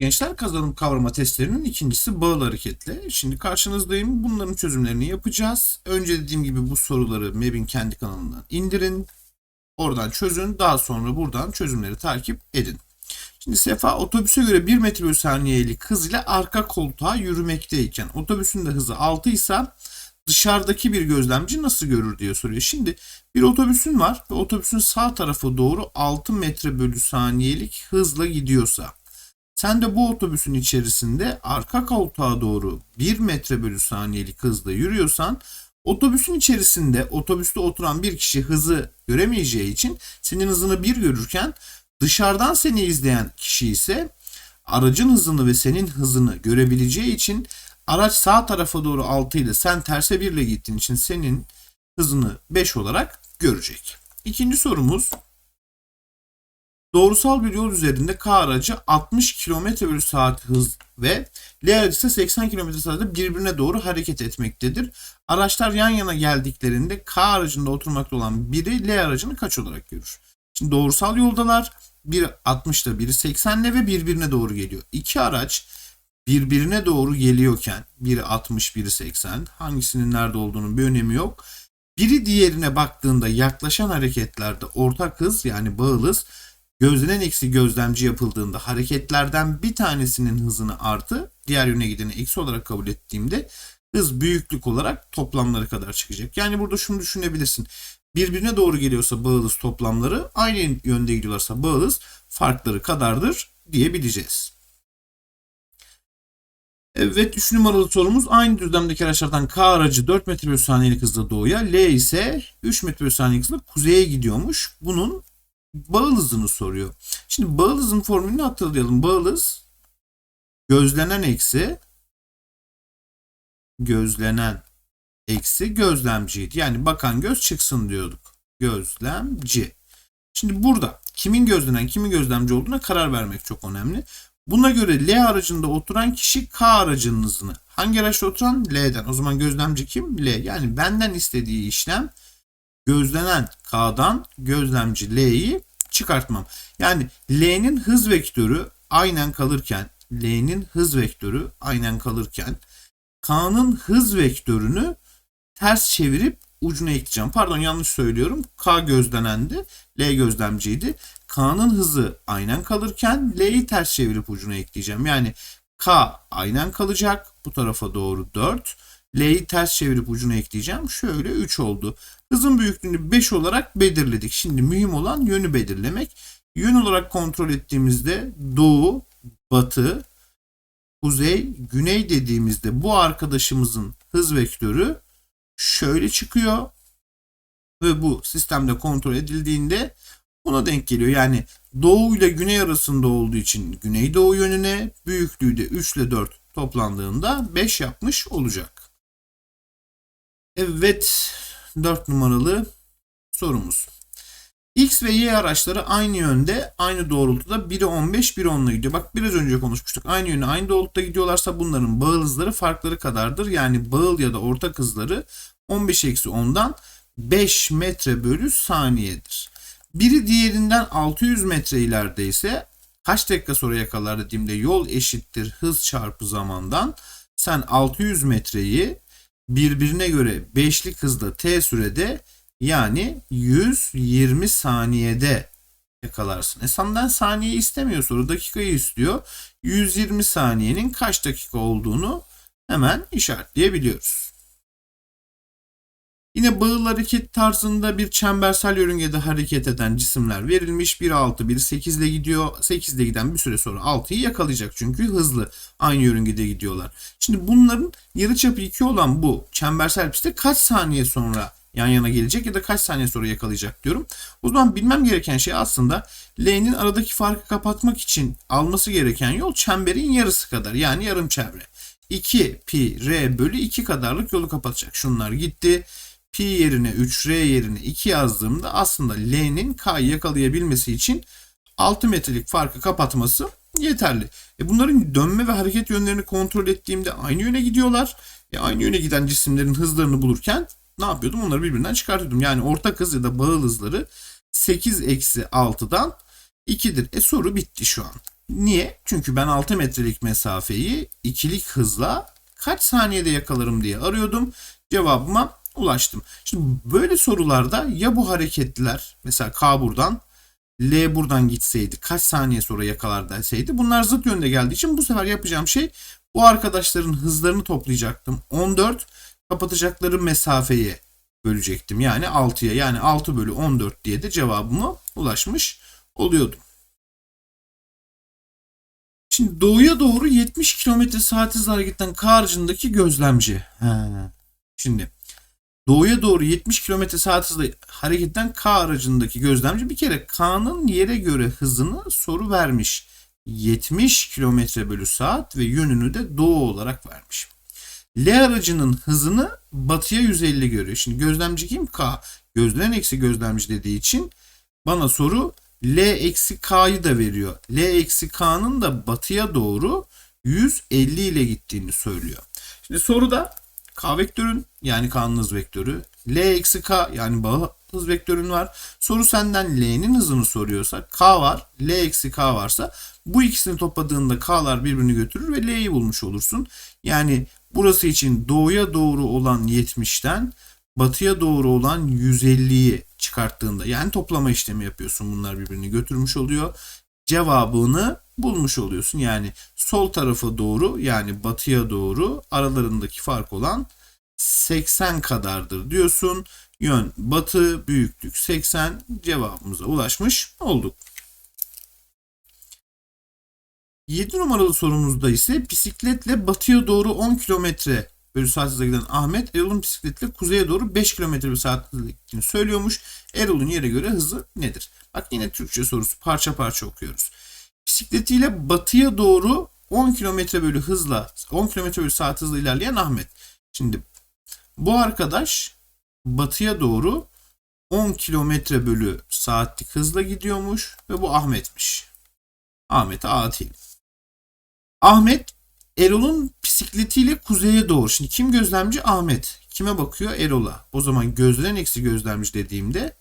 Gençler kazanım kavrama testlerinin ikincisi bağıl hareketle. Şimdi karşınızdayım. Bunların çözümlerini yapacağız. Önce dediğim gibi bu soruları MEB'in kendi kanalından indirin. Oradan çözün. Daha sonra buradan çözümleri takip edin. Şimdi Sefa otobüse göre 1 metre bölü saniyelik hız ile arka koltuğa yürümekteyken otobüsün de hızı 6 ise dışarıdaki bir gözlemci nasıl görür diye soruyor. Şimdi bir otobüsün var ve otobüsün sağ tarafı doğru 6 metre bölü saniyelik hızla gidiyorsa sen de bu otobüsün içerisinde arka koltuğa doğru 1 metre bölü saniyelik hızla yürüyorsan otobüsün içerisinde otobüste oturan bir kişi hızı göremeyeceği için senin hızını bir görürken dışarıdan seni izleyen kişi ise aracın hızını ve senin hızını görebileceği için araç sağ tarafa doğru 6 ile sen terse 1 ile gittiğin için senin hızını 5 olarak görecek. İkinci sorumuz Doğrusal bir yol üzerinde K aracı 60 km bölü saat hız ve L aracı ise 80 km saatte birbirine doğru hareket etmektedir. Araçlar yan yana geldiklerinde K aracında oturmakta olan biri L aracını kaç olarak görür? Şimdi doğrusal yoldalar. Biri 60'da biri 80'le ve birbirine doğru geliyor. İki araç birbirine doğru geliyorken biri 60 biri 80 hangisinin nerede olduğunun bir önemi yok. Biri diğerine baktığında yaklaşan hareketlerde ortak hız yani bağıl hız gözlenen eksi gözlemci yapıldığında hareketlerden bir tanesinin hızını artı diğer yöne gideni eksi olarak kabul ettiğimde hız büyüklük olarak toplamları kadar çıkacak. Yani burada şunu düşünebilirsin. Birbirine doğru geliyorsa bağıl hız toplamları aynı yönde gidiyorlarsa bağıl hız farkları kadardır diyebileceğiz. Evet 3 numaralı sorumuz aynı düzlemdeki araçlardan K aracı 4 metre bölü saniyelik hızla doğuya L ise 3 metre bölü saniyelik hızla kuzeye gidiyormuş. Bunun bağıl hızını soruyor. Şimdi bağıl hızın formülünü hatırlayalım. Bağıl hız gözlenen eksi gözlenen eksi gözlemciydi. Yani bakan göz çıksın diyorduk. Gözlemci. Şimdi burada kimin gözlenen kimin gözlemci olduğuna karar vermek çok önemli. Buna göre L aracında oturan kişi K aracının hızını. Hangi araçta oturan? L'den. O zaman gözlemci kim? L. Yani benden istediği işlem gözlenen K'dan gözlemci L'yi çıkartmam. Yani L'nin hız vektörü aynen kalırken L'nin hız vektörü aynen kalırken K'nın hız vektörünü ters çevirip ucuna ekleyeceğim. Pardon yanlış söylüyorum. K gözlenendi. L gözlemciydi. K'nın hızı aynen kalırken L'yi ters çevirip ucuna ekleyeceğim. Yani K aynen kalacak. Bu tarafa doğru 4. L'yi ters çevirip ucuna ekleyeceğim. Şöyle 3 oldu. Hızın büyüklüğünü 5 olarak belirledik. Şimdi mühim olan yönü belirlemek. Yön olarak kontrol ettiğimizde doğu, batı, kuzey, güney dediğimizde bu arkadaşımızın hız vektörü şöyle çıkıyor. Ve bu sistemde kontrol edildiğinde buna denk geliyor. Yani doğu ile güney arasında olduğu için güneydoğu yönüne büyüklüğü de 3 ile 4 toplandığında 5 yapmış olacak. Evet 4 numaralı sorumuz. X ve Y araçları aynı yönde, aynı doğrultuda. Biri 15, biri 10'la gidiyor. Bak biraz önce konuşmuştuk. Aynı yöne, aynı doğrultuda gidiyorlarsa bunların bağıl hızları farkları kadardır. Yani bağıl ya da ortak hızları 15 eksi 10'dan 5 metre bölü saniyedir. Biri diğerinden 600 metre ilerideyse kaç dakika sonra yakalar dediğimde yol eşittir hız çarpı zamandan sen 600 metreyi birbirine göre 5'lik hızda t sürede yani 120 saniyede yakalarsın. E senden saniye istemiyor soru dakikayı istiyor. 120 saniyenin kaç dakika olduğunu hemen işaretleyebiliyoruz. Yine bağıl hareket tarzında bir çembersel yörüngede hareket eden cisimler verilmiş. Biri 6, biri 8 ile gidiyor. 8 ile giden bir süre sonra 6'yı yakalayacak çünkü hızlı aynı yörüngede gidiyorlar. Şimdi bunların yarıçapı 2 olan bu çembersel pistte kaç saniye sonra yan yana gelecek ya da kaç saniye sonra yakalayacak diyorum. O zaman bilmem gereken şey aslında L'nin aradaki farkı kapatmak için alması gereken yol çemberin yarısı kadar yani yarım çevre. 2 pi r bölü 2 kadarlık yolu kapatacak. Şunlar gitti. Pi yerine 3 r yerine 2 yazdığımda aslında L'nin K'yı yakalayabilmesi için 6 metrelik farkı kapatması yeterli. E bunların dönme ve hareket yönlerini kontrol ettiğimde aynı yöne gidiyorlar. E aynı yöne giden cisimlerin hızlarını bulurken ne yapıyordum? Onları birbirinden çıkartıyordum. Yani ortak hız ya da bağıl hızları 8 eksi 6'dan 2'dir. E soru bitti şu an. Niye? Çünkü ben 6 metrelik mesafeyi ikilik hızla kaç saniyede yakalarım diye arıyordum. Cevabıma ulaştım. Şimdi böyle sorularda ya bu hareketliler mesela K buradan L buradan gitseydi kaç saniye sonra yakalar deseydi bunlar zıt yönde geldiği için bu sefer yapacağım şey bu arkadaşların hızlarını toplayacaktım. 14 kapatacakları mesafeye bölecektim. Yani 6'ya yani 6 bölü 14 diye de cevabıma ulaşmış oluyordum. Şimdi doğuya doğru 70 km saat hızla hareketten K gözlemci. He. Şimdi doğuya doğru 70 km saat hızla hareketten K aracındaki gözlemci bir kere K'nın yere göre hızını soru vermiş. 70 km bölü saat ve yönünü de doğu olarak vermiş. L aracının hızını batıya 150 görüyor. Şimdi gözlemci kim? K. Gözlenen eksi gözlemci dediği için bana soru L eksi K'yı da veriyor. L eksi K'nın da batıya doğru 150 ile gittiğini söylüyor. Şimdi soruda K vektörün yani K'nın hız vektörü, L eksi K yani bağ hız vektörün var. Soru senden L'nin hızını soruyorsa K var, L eksi K varsa bu ikisini topladığında K'lar birbirini götürür ve L'yi bulmuş olursun. Yani burası için doğuya doğru olan 70'ten batıya doğru olan 150'yi çıkarttığında yani toplama işlemi yapıyorsun. Bunlar birbirini götürmüş oluyor. Cevabını bulmuş oluyorsun. Yani sol tarafa doğru yani batıya doğru aralarındaki fark olan 80 kadardır diyorsun. Yön batı, büyüklük 80 cevabımıza ulaşmış olduk. 7 numaralı sorumuzda ise bisikletle batıya doğru 10 kilometre bölü saat hızla giden Ahmet Erol'un bisikletle kuzeye doğru 5 km bölü saat hızla gittiğini söylüyormuş. Erol'un yere göre hızı nedir? Bak yine Türkçe sorusu parça parça okuyoruz. Bisikletiyle batıya doğru 10 km bölü hızla 10 km bölü saat hızla ilerleyen Ahmet. Şimdi bu arkadaş batıya doğru 10 km bölü saatlik hızla gidiyormuş ve bu Ahmet'miş. Ahmet'e A atayım. Ahmet Erol'un bisikletiyle kuzeye doğru. Şimdi kim gözlemci? Ahmet. Kime bakıyor? Erol'a. O zaman gözlenen eksi gözlemci dediğimde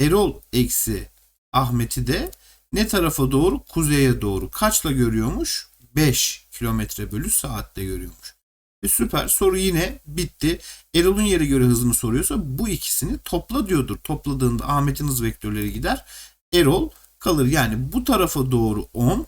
Erol eksi Ahmet'i de ne tarafa doğru? Kuzeye doğru. Kaçla görüyormuş? 5 kilometre bölü saatte görüyormuş. E süper. Soru yine bitti. Erol'un yere göre hızını soruyorsa bu ikisini topla diyordur. Topladığında Ahmet'in hız vektörleri gider. Erol kalır. Yani bu tarafa doğru 10,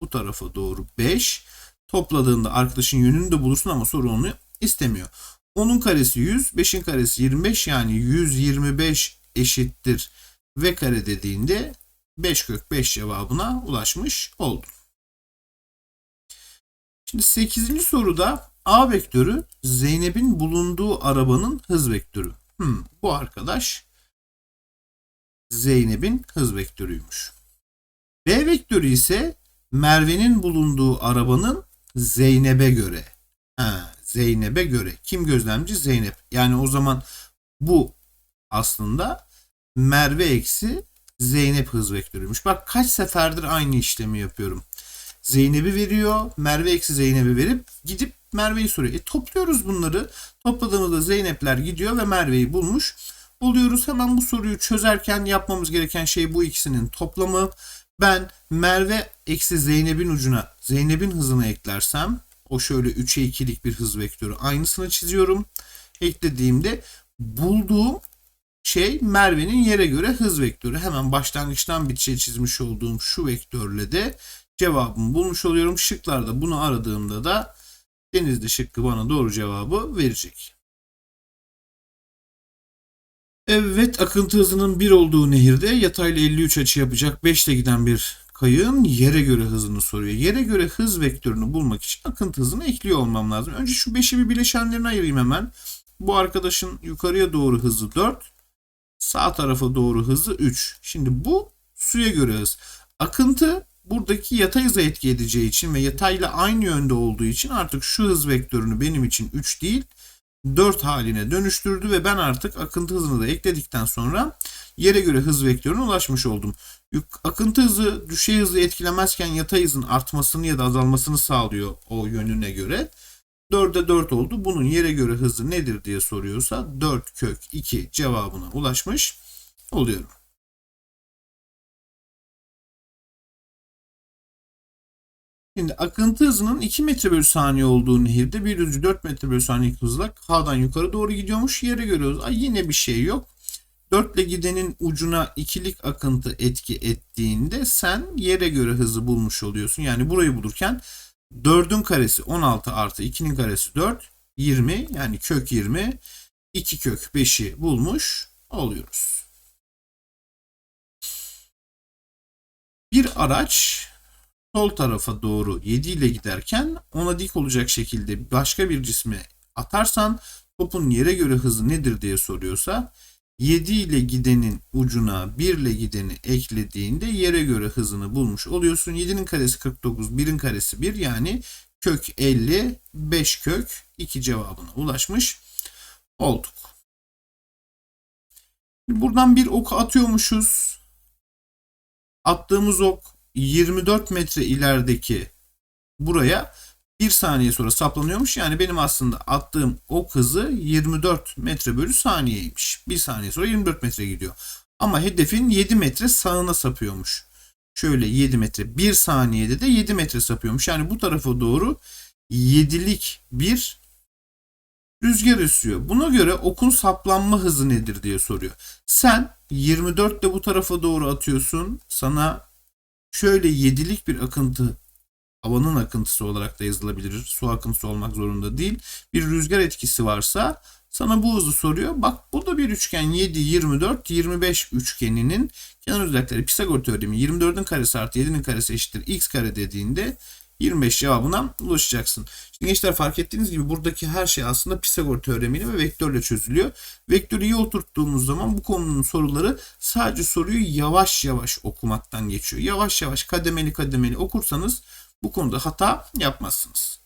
bu tarafa doğru 5. Topladığında arkadaşın yönünü de bulursun ama soru onu istemiyor. 10'un karesi 100, 5'in karesi 25 yani 125 eşittir v kare dediğinde 5 kök 5 cevabına ulaşmış oldun. Şimdi 8. soruda A vektörü Zeynep'in bulunduğu arabanın hız vektörü. Hmm, bu arkadaş Zeynep'in hız vektörüymüş. B vektörü ise Merve'nin bulunduğu arabanın Zeynep'e göre. Ha, Zeynep'e göre. Kim gözlemci? Zeynep. Yani o zaman bu aslında Merve eksi Zeynep hız vektörüymüş. Bak kaç seferdir aynı işlemi yapıyorum. Zeynep'i veriyor. Merve eksi Zeynep'i verip gidip Merve'yi soruyor. E topluyoruz bunları. Topladığımızda Zeynep'ler gidiyor ve Merve'yi bulmuş oluyoruz. Hemen bu soruyu çözerken yapmamız gereken şey bu ikisinin toplamı. Ben Merve eksi Zeynep'in ucuna Zeynep'in hızını eklersem o şöyle 3'e 2'lik bir hız vektörü aynısını çiziyorum. Eklediğimde bulduğum şey Merve'nin yere göre hız vektörü. Hemen başlangıçtan bitişe çizmiş olduğum şu vektörle de cevabımı bulmuş oluyorum. Şıklarda bunu aradığımda da Denizli şıkkı bana doğru cevabı verecek. Evet akıntı hızının 1 olduğu nehirde yatayla 53 açı yapacak 5 ile giden bir kayığın yere göre hızını soruyor. Yere göre hız vektörünü bulmak için akıntı hızını ekliyor olmam lazım. Önce şu 5'i bir bileşenlerine ayırayım hemen. Bu arkadaşın yukarıya doğru hızı 4. Sağ tarafa doğru hızı 3. Şimdi bu suya göre hız. Akıntı buradaki yatay hıza etki edeceği için ve yatayla aynı yönde olduğu için artık şu hız vektörünü benim için 3 değil 4 haline dönüştürdü ve ben artık akıntı hızını da ekledikten sonra yere göre hız vektörüne ulaşmış oldum. Akıntı hızı düşey hızı etkilemezken yatay hızın artmasını ya da azalmasını sağlıyor o yönüne göre. 4'e 4 oldu. Bunun yere göre hızı nedir diye soruyorsa 4 kök 2 cevabına ulaşmış oluyorum. Şimdi akıntı hızının 2 metre bölü saniye olduğu nehirde bir düzcü 4 metre bölü saniye hızla K'dan yukarı doğru gidiyormuş. Yere görüyoruz. Ay yine bir şey yok. 4 ile gidenin ucuna ikilik akıntı etki ettiğinde sen yere göre hızı bulmuş oluyorsun. Yani burayı bulurken 4'ün karesi 16 artı 2'nin karesi 4 20 yani kök 20 2 kök 5'i bulmuş oluyoruz. Bir araç sol tarafa doğru 7 ile giderken ona dik olacak şekilde başka bir cisme atarsan topun yere göre hızı nedir diye soruyorsa 7 ile gidenin ucuna 1 ile gideni eklediğinde yere göre hızını bulmuş oluyorsun. 7'nin karesi 49, 1'in karesi 1 yani kök 50, 5 kök 2 cevabına ulaşmış olduk. Buradan bir ok atıyormuşuz. Attığımız ok 24 metre ilerideki buraya 1 saniye sonra saplanıyormuş. Yani benim aslında attığım ok hızı 24 metre bölü saniyeymiş. 1 saniye sonra 24 metre gidiyor. Ama hedefin 7 metre sağına sapıyormuş. Şöyle 7 metre 1 saniyede de 7 metre sapıyormuş. Yani bu tarafa doğru 7'lik bir rüzgar esiyor. Buna göre okun saplanma hızı nedir diye soruyor. Sen 24 de bu tarafa doğru atıyorsun. Sana şöyle 7'lik bir akıntı havanın akıntısı olarak da yazılabilir. Su akıntısı olmak zorunda değil. Bir rüzgar etkisi varsa sana bu hızı soruyor. Bak burada bir üçgen 7, 24, 25 üçgeninin kenar özellikleri Pisagor teoremi 24'ün karesi artı 7'nin karesi eşittir x kare dediğinde 25 cevabına ulaşacaksın. Şimdi gençler fark ettiğiniz gibi buradaki her şey aslında Pisagor teoremiyle ve vektörle çözülüyor. Vektörü iyi oturttuğumuz zaman bu konunun soruları sadece soruyu yavaş yavaş okumaktan geçiyor. Yavaş yavaş kademeli kademeli okursanız bu konuda hata yapmazsınız.